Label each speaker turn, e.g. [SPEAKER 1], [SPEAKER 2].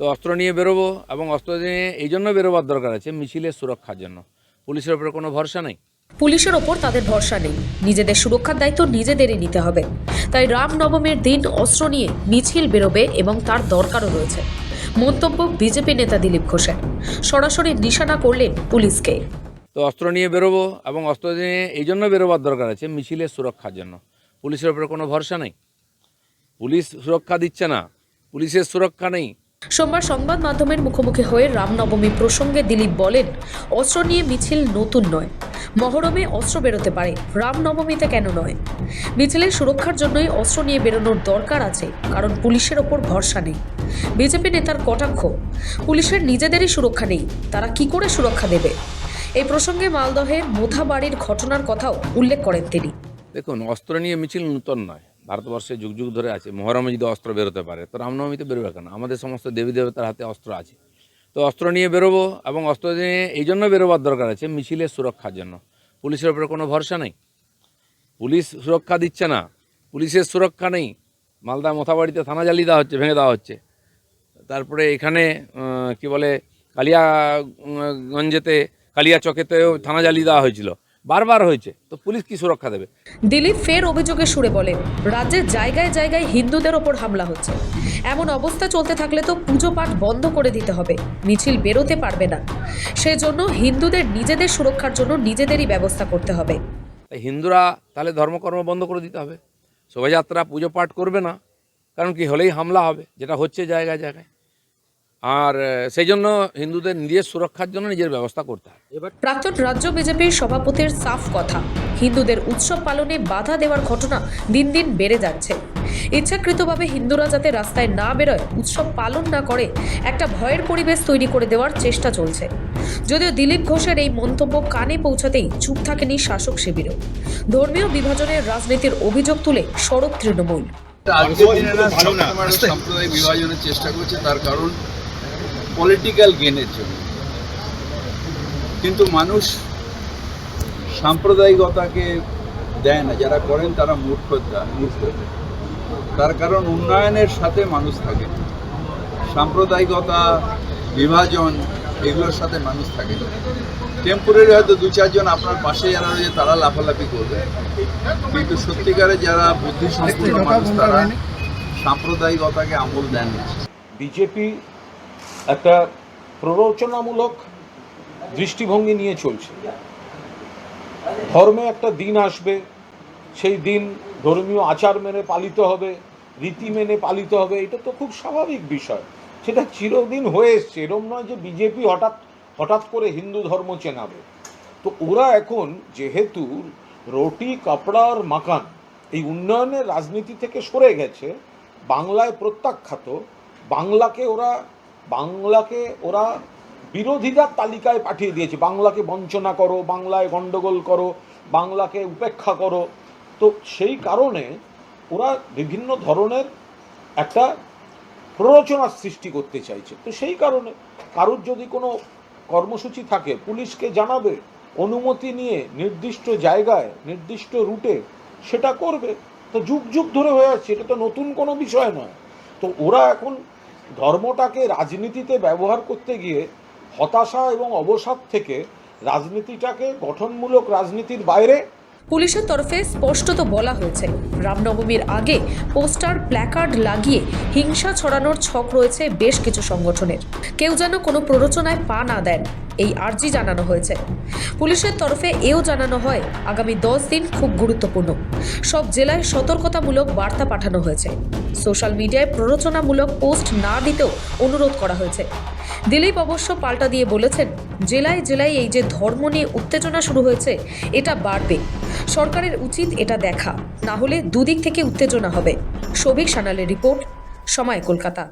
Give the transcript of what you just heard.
[SPEAKER 1] তো অস্ত্র নিয়ে বেরোবো এবং অস্ত্র নিয়ে এই জন্য বেরোবার দরকার আছে মিছিলের সুরক্ষার জন্য। পুলিশের উপরে কোনো ভরসা নেই?
[SPEAKER 2] পুলিশের ওপর তাদের ভরসা নেই। নিজেদের সুরক্ষার দায়িত্ব নিজেদেরই নিতে হবে। তাই রামনবমীর দিন অস্ত্র নিয়ে মিছিল বেরোবে এবং তার দরকারও রয়েছে। মন্তব্য বিজেপি নেতা দিলীপ ঘোষের। সরাসরি নিশানা করলেন পুলিশকে।
[SPEAKER 1] তো অস্ত্র নিয়ে বেরোবো এবং অস্ত্র নিয়ে এই জন্য বেরোবার দরকার আছে মিছিলের সুরক্ষার জন্য। পুলিশের উপরে কোনো ভরসা নেই? পুলিশ সুরক্ষা দিচ্ছে না। পুলিশের সুরক্ষা নেই।
[SPEAKER 2] সোমবার সংবাদ মাধ্যমের মুখোমুখি হয়ে রামনবমী প্রসঙ্গে দিলীপ বলেন, অস্ত্র নিয়ে মিছিল নতুন নয়। মহরমে অস্ত্র বেরোতে পারে, রামনবমীতে কেন নয়? মিছিলের সুরক্ষার জন্যই অস্ত্র নিয়ে বেরোনোর দরকার আছে, কারণ পুলিশের ওপর ভরসা নেই। বিজেপি নেতার কটাক্ষ, পুলিশের নিজেদেরই সুরক্ষা নেই, তারা কি করে সুরক্ষা দেবে? এই প্রসঙ্গে মালদহের মোথাবাড়ির ঘটনার কথাও উল্লেখ করেন তিনি।
[SPEAKER 1] দেখুন, অস্ত্র নিয়ে মিছিল নতুন নয়। ভারতবর্ষে যুগ যুগ ধরে আছে। মহরমে যদি অস্ত্র বেরোতে পারে, তো রামনবমীতে বেরোবে কেন? আমাদের সমস্ত দেবী দেবতার হাতে অস্ত্র আছে। তো অস্ত্র নিয়ে বেরোবো এবং অস্ত্র নিয়ে এই জন্য বেরোবার দরকার আছে মিছিলের সুরক্ষার জন্য। পুলিশের উপরে কোনো ভরসা নেই। পুলিশ সুরক্ষা দিচ্ছে না। পুলিশের সুরক্ষা নেই। মালদা মোথাবাড়িতে থানা জ্বালিয়ে দেওয়া হচ্ছে, ভেঙে দেওয়া হচ্ছে। তারপরে এখানে কি বলে, কালিয়াগঞ্জেতে কালিয়া চকেতেও থানা জ্বালিয়ে দেওয়া হয়েছিল। বারবার হয়েছে তো পুলিশ কি সুরক্ষা দেবে?
[SPEAKER 2] দিলীপ ফের অভিযোগে সুরে বলে রাজ্যের জায়গায় জায়গায় হিন্দুদের ওপর হামলা হচ্ছে। এমন অবস্থা চলতে থাকলে তো পুজো পাঠ বন্ধ করে দিতে হবে মিছিল বেরোতে পারবে না। সেজন্য হিন্দুদের নিজেদের সুরক্ষার জন্য নিজেদেরই ব্যবস্থা করতে হবে।
[SPEAKER 1] হিন্দুরা তাহলে ধর্মকর্ম বন্ধ করে দিতে হবে। শোভাযাত্রা পুজো পাঠ করবে না কারণ কি হলেই হামলা হবে যেটা হচ্ছে জায়গায় জায়গায়। আর সেই জন্য হিন্দুদের নিজের সুরক্ষার জন্য নিজের ব্যবস্থা করতে হবে এবার
[SPEAKER 2] প্রাক্তন রাজ্য বিজেপির সভাপতির সাফ কথা হিন্দুদের উৎসব পালনে বাধা দেওয়ার ঘটনা দিন দিন বেড়ে যাচ্ছে। ইচ্ছাকৃতভাবে হিন্দুরা যাতে রাস্তায় না বেরোয় উৎসব পালন না করে একটা ভয়ের পরিবেশ তৈরি করে দেওয়ার চেষ্টা চলছে। যদিও দিলীপ ঘোষের এই মন্তব্য কানে পৌঁছাতেই চুপ থাকেনি শাসক শিবিরও। ধর্মীয় বিভাজনের রাজনীতির অভিযোগ তুলে সড়ক তৃণমূল।
[SPEAKER 3] আজকের দিনে না সবসময় সাম্প্রদায়িক বিভাজনের চেষ্টা করছে তার কারণ পলিটিক্যাল গেনের জন্য। কিন্তু মানুষ সাম্প্রদায়িকতাকে দেয় না, যারা করেন তারা মূর্খ মূর্খ তার কারণ উন্নয়নের সাথে মানুষ থাকে সাম্প্রদায়িকতা, বিভাজন, এগুলোর সাথে মানুষ থাকে টেম্পোরারি হয়তো দু চারজন আপনার পাশে যারা রয়েছে, তারা লাফালাফি করবে। কিন্তু সত্যিকারে যারা বুদ্ধি সম্পূর্ণ মানুষ, তারা সাম্প্রদায়িকতাকে আমল দেন না।
[SPEAKER 4] বিজেপি একটা প্ররোচনামূলক দৃষ্টিভঙ্গি নিয়ে চলছে। ধর্মে একটা দিন আসবে, সেই দিন ধর্মীয় আচার মেনে পালিত হবে, রীতি মেনে পালিত হবে, এটা তো খুব স্বাভাবিক বিষয়। সেটা চিরদিন হয়ে এসছে, এরম নয় যে বিজেপি হঠাৎ হঠাৎ করে হিন্দু ধর্ম চেনাবে। তো ওরা এখন যেহেতু রুটি, কাপড়া আর মাকান এই উন্নয়নের রাজনীতি থেকে সরে গেছে, বাংলায় প্রত্যাখ্যাত, বাংলাকে ওরা বাংলাকে ওরা বিরোধীদের তালিকায় পাঠিয়ে দিয়েছে। বাংলাকে বঞ্চনা করো, বাংলায় গণ্ডগোল করো, বাংলাকে উপেক্ষা করো। তো সেই কারণে ওরা বিভিন্ন ধরনের একটা প্ররোচনার সৃষ্টি করতে চাইছে। তো সেই কারণে কারোর যদি কোনো কর্মসূচি থাকে, পুলিশকে জানাবে, অনুমতি নিয়ে নির্দিষ্ট জায়গায়, নির্দিষ্ট রুটে সেটা করবে, তো যুগ যুগ ধরে হয়ে আসছে। এটা তো নতুন কোনো বিষয় নয়। তো ওরা এখন ধর্মটাকে রাজনীতিতে ব্যবহার করতে গিয়ে হতাশা এবং অবসাদ থেকে রাজনীতিটাকে গঠনমূলক রাজনীতির বাইরে
[SPEAKER 2] পুলিশের তরফে স্পষ্টত বলা হয়েছে, রামনবমীর আগে পোস্টার প্ল্যাকার্ড লাগিয়ে হিংসা ছড়ানোর ছক রয়েছে বেশ কিছু সংগঠনের। কেউ যেন কোনো প্ররোচনায় পা না দেন। এই আর্জি জানানো হয়েছে। পুলিশের তরফে এও জানানো হয়, আগামী দশ দিন খুব গুরুত্বপূর্ণ। সব জেলায় সতর্কতামূলক বার্তা পাঠানো হয়েছে। সোশ্যাল মিডিয়ায় প্ররোচনামূলক পোস্ট না দিতেও অনুরোধ করা হয়েছে। দিলীপ অবশ্য পাল্টা দিয়ে বলেছেন, জেলায় জেলায় এই যে ধর্ম নিয়ে উত্তেজনা শুরু হয়েছে, এটা বাড়বে। সরকারের উচিত এটা দেখা, না হলে দুদিক থেকে উত্তেজনা হবে। সবিক সানালের রিপোর্ট, সময় কলকাতা।